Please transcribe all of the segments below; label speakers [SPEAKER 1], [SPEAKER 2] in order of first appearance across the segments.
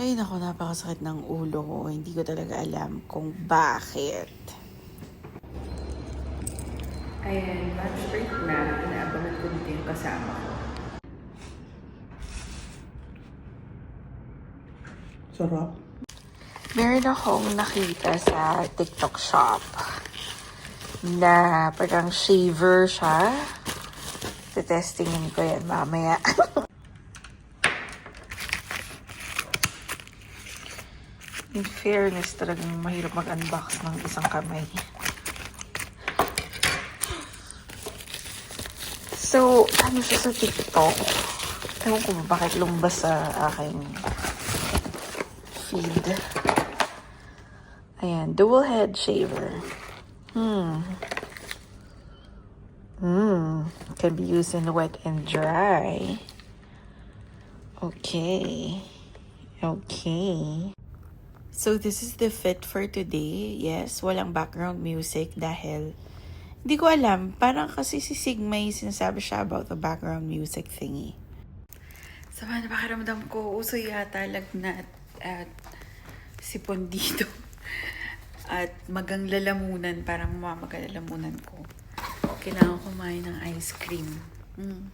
[SPEAKER 1] Ay, naku, napakasakit ng ulo ko. Hindi ko talaga alam kung bakit.
[SPEAKER 2] Ayan, lunch break na. Inaabangan ko dito yung kasama ko.
[SPEAKER 3] Sarap.
[SPEAKER 1] Meron akong nakita sa TikTok shop na parang shaver siya. Tetestingin ko yan mamaya. In fairness, talagang mahirap mag-unbox ng isang kamay. So, ano siya sa TikTok? Ewan ko ba bakit lumbas sa aking feed. Ayan, dual head shaver. Hmm. Hmm. Can be used in wet and dry. Okay. Okay. So this is the fit for today. Yes, walang background music dahil hindi ko alam. Parang kasi si Sigma yung sinasabi siya about the background music thingy. Sama na pakiramdam ko, uso yata lagnat at sipon dito. At magang lalamunan, parang mamagal lalamunan ko. Kailangan kumain ng ice cream. Mm.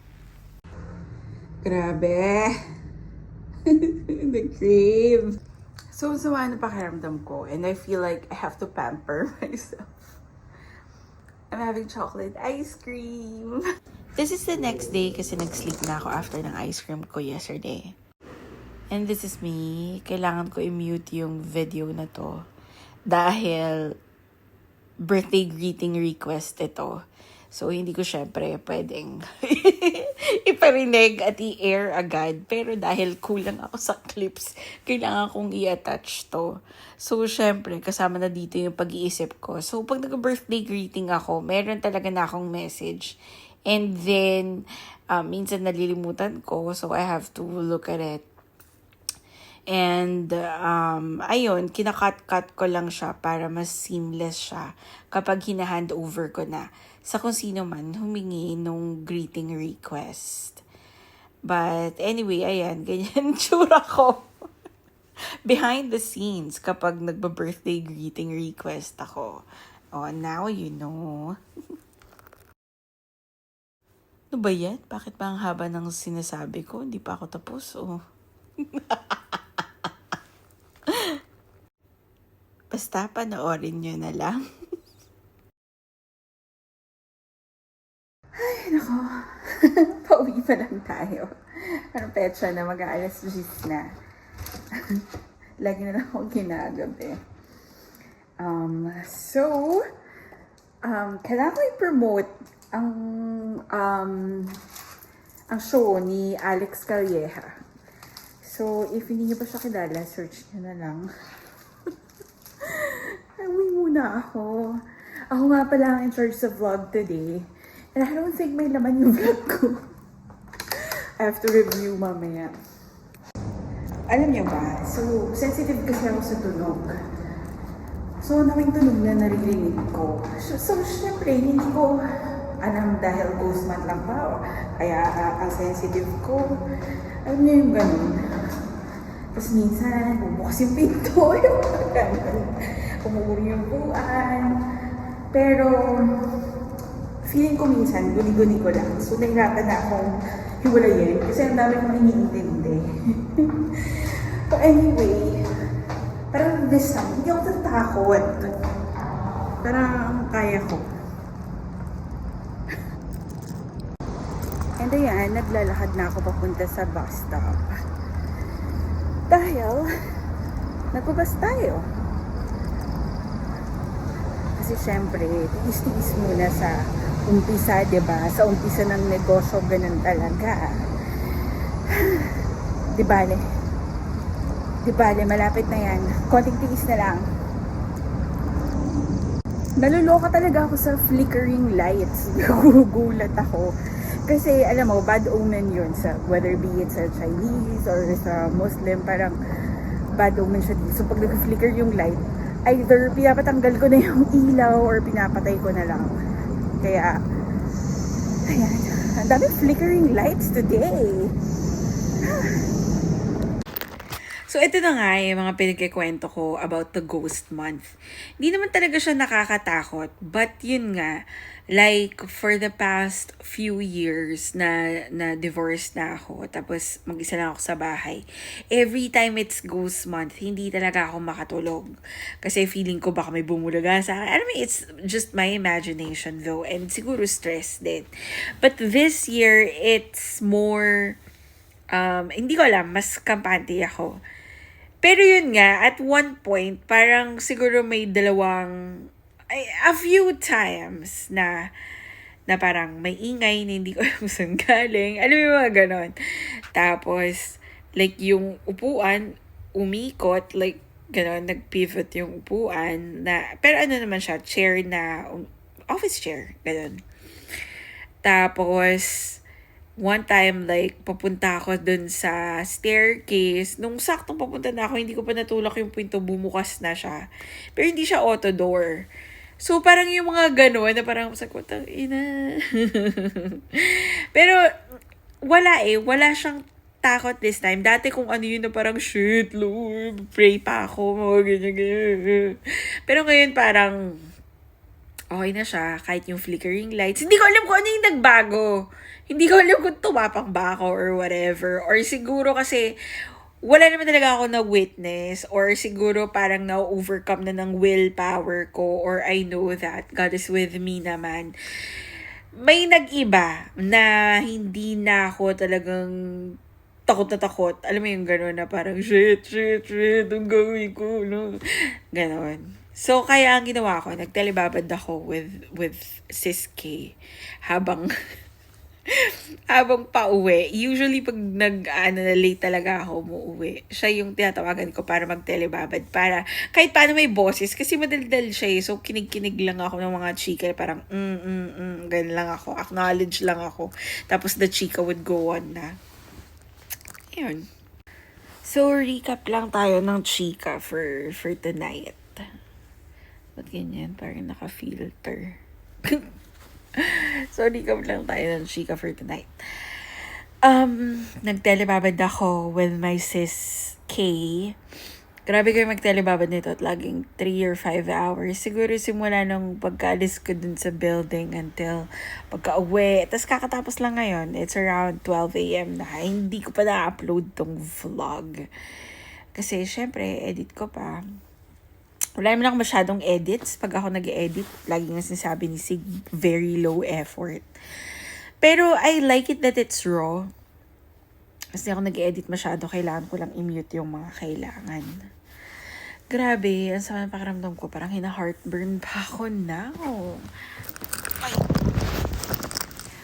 [SPEAKER 1] Grabe! The cream! So, sama na pakiramdam ko and I feel like I have to pamper myself. I'm having chocolate ice cream. This is the next day kasi nag-sleep na ako after ng ice cream ko yesterday. And this is me. Kailangan ko i-mute yung video na to. Dahil birthday greeting request ito. So, hindi ko syempre pwedeng iparinig at i-air agad. Pero dahil kulang ako sa clips, kailangan kong i-attach to. So, syempre, kasama na dito yung pag-iisip ko. So, pag nag-birthday greeting ako, meron talaga na akong message. And then, um, minsan nalilimutan ko. So, I have to look at it And, um, ayun, kinakat-cut ko lang siya para mas seamless siya kapag hinahand over ko na sa kung sino man humingi nung greeting request. But anyway, ayan, ganyan tsura ko. Behind the scenes kapag nagba-birthday greeting request ako. Oh, now you know. ano ba yan? Bakit ba ang haba ng sinasabi ko? Hindi pa ako tapos, oh. Basta panoorin nyo na lang.
[SPEAKER 2] Ay, nako. Pauwi pa lang tayo. Anong petsa na mag-aalas 10 na. Lagi na lang akong ginagabi. Um, so, um, kailangan ko i-promote ang, um, ang show ni Alex Calleja. So, if hindi niyo pa siya kilala, search niyo na lang. Muna ako. Ako nga pala ang in charge sa vlog today. And I don't think may laman yung vlog ko. I have to review mamaya. Alam niyo ba, so sensitive kasi ako sa tunog. So, nawing tunog na naririnig ko. So, so syempre, hindi ko alam dahil ghost month lang ba. Kaya ah, ang sensitive ko. Alam niyo yung ganun. Tapos minsan, bubukas yung pinto, yung ganun. Umuri yung buwan. Pero, feeling ko minsan, guni-guni ko lang. So, nahirapan na akong hiwalayin kasi ang dami kong iniintindi. But anyway, parang this time, hindi ako tatakot. Parang kaya ko. And ayan, naglalakad na ako papunta sa bus stop. Dahil, nagbabas tayo. Kasi syempre, tiis-tiis muna sa umpisa, ba? Sa umpisa ng negosyo, ganun talaga. 'Di bale? 'Di bale, malapit na 'yan. Konting tiis na lang. Naluloka talaga ako sa flickering lights. Nagugulat ako. Kasi alam mo, bad omen yun sa whether be it sa Chinese or sa Muslim, parang bad omen siya. So pag nag-flicker yung light, either pinapatanggal ko na yung ilaw or pinapatay ko na lang. Kaya, ayan, ang dami flickering lights today.
[SPEAKER 1] So, ito na nga yung mga pinagkikwento ko about the ghost month. Hindi naman talaga siya nakakatakot, but yun nga, like, for the past few years na, na divorced na ako, tapos mag-isa lang ako sa bahay, every time it's ghost month, hindi talaga ako makatulog. Kasi feeling ko baka may bumulaga sa akin. I mean, it's just my imagination though, and siguro stress din. But this year, it's more, um, hindi ko alam, mas kampante ako. Pero yun nga, at one point, parang siguro may dalawang, ay, a few times na, na parang may ingay na hindi ko alam saan galing. Alam mo mga ganon. Tapos, like yung upuan, umikot, like, ganon, nag-pivot yung upuan na, pero ano naman siya, chair na, um, office chair, ganon. Tapos, one time, like, papunta ako dun sa staircase. Nung saktong papunta na ako, hindi ko pa natulak yung pinto, bumukas na siya. Pero hindi siya auto door. So, parang yung mga gano'n na parang sa kutang ina. Pero, wala eh. Wala siyang takot this time. Dati kung ano yun na parang, shit, Lord, pray pa ako, mga ganyan, ganyan. Pero ngayon parang, okay na siya, kahit yung flickering lights. Hindi ko alam kung ano yung nagbago. Hindi ko alam kung tumapang ba ako or whatever. Or siguro kasi, wala naman talaga ako na witness or siguro parang na-overcome na ng willpower ko or I know that God is with me naman. May nag-iba na hindi na ako talagang takot na takot. Alam mo yung gano'n na parang, shit, shit, shit, ang gawin ko, no? Ganon. So, kaya ang ginawa ko, nagtelebabad ako with, with Sis K habang habang pauwi. Usually, pag nag, ano, na late talaga ako umuwi, siya yung tinatawagan ko para magtelebabad. Para, kahit paano may boses, kasi madaldal siya eh. So, kinig-kinig lang ako ng mga chika. Parang, mm, mm, mm, ganun lang ako. Acknowledge lang ako. Tapos, the chika would go on na. Ayun. So, recap lang tayo ng chika for, for tonight. Ba't ganyan? Parang naka-filter. so, recap lang tayo ng chika for tonight. Um, nagtelebabad ako with my sis Kay. Grabe kayo magtelebabad nito at laging 3 or 5 hours. Siguro simula nung pagkaalis ko dun sa building until pagka-uwi. Tapos kakatapos lang ngayon. It's around 12 a.m. na. Hindi ko pa na-upload tong vlog. Kasi syempre, edit ko pa. Wala naman ako masyadong edits. Pag ako nag edit lagi nga sinasabi ni Sig, very low effort. Pero I like it that it's raw. Kasi ako nag edit masyado, kailangan ko lang i-mute yung mga kailangan. Grabe, ang sama ng pakiramdam ko. Parang hina-heartburn pa ako now. Ay.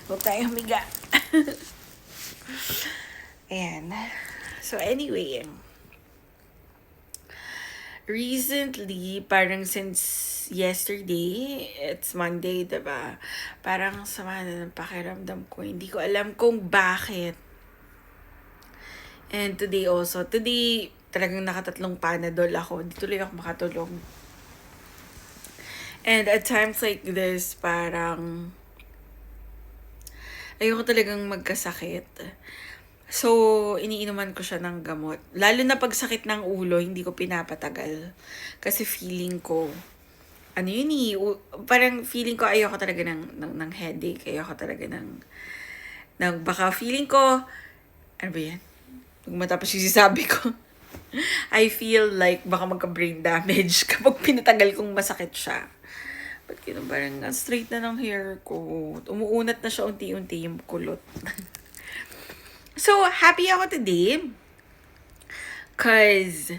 [SPEAKER 1] Huwag tayo humiga. Ayan. So anyway, recently, parang since yesterday, it's Monday, diba? Parang sama na ng pakiramdam ko. Hindi ko alam kung bakit. And today also, today, talagang nakatatlong panadol ako. Di tuloy ako makatulog. And at times like this, parang ayoko talagang magkasakit. So, iniinuman ko siya ng gamot. Lalo na pag sakit ng ulo, hindi ko pinapatagal. Kasi feeling ko, ano yun eh, parang feeling ko ayoko talaga ng, ng, ng headache. Ayoko talaga ng, ng baka feeling ko, ano ba yan? Pag matapos yung sinasabi ko, I feel like baka magka-brain damage kapag pinatagal kong masakit siya. Ba't ganun parang ang straight na ng hair ko. Umuunat na siya unti-unti yung kulot. so, happy ako today. Cause,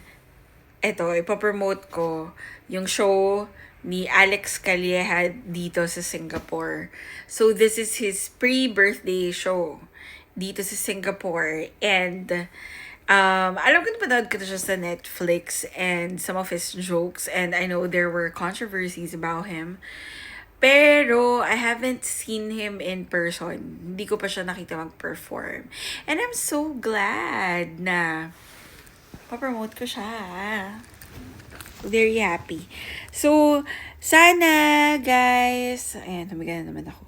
[SPEAKER 1] eto, ipapromote ko yung show ni Alex Calleja dito sa Singapore. So, this is his pre-birthday show dito sa Singapore. And, um, alam ko napanood ko siya sa Netflix and some of his jokes. And I know there were controversies about him. Pero, I haven't seen him in person. Hindi ko pa siya nakita mag-perform. And I'm so glad na papromote ko siya. Very happy. So, sana, guys, ayan, humiga na naman ako.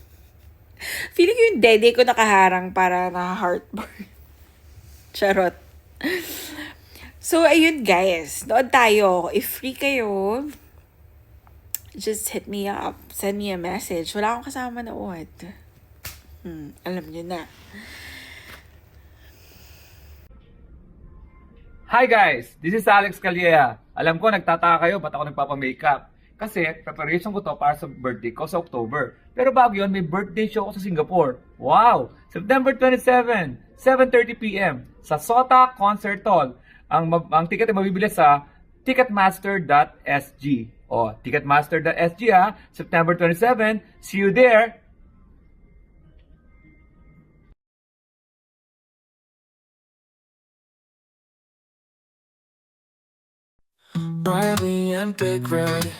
[SPEAKER 1] Feeling ko yung dede ko nakaharang para na heartburn. Charot. So, ayun guys. Nood tayo. If free kayo, just hit me up. Send me a message. Wala akong kasama nood. Hmm, alam niyo na.
[SPEAKER 3] Hi guys! This is Alex Calleja. Alam ko nagtataka kayo ba't ako nagpapa-makeup. Kasi preparation ko to para sa birthday ko sa October. Pero bago yun, may birthday show ko sa Singapore. Wow! September 27, 7.30pm sa Sota Concert Hall. Ang, ang ticket ay mabibili sa ticketmaster.sg. Oh, o, ticketmaster.sg ha. Ah. September 27. See you there!
[SPEAKER 4] And Big Red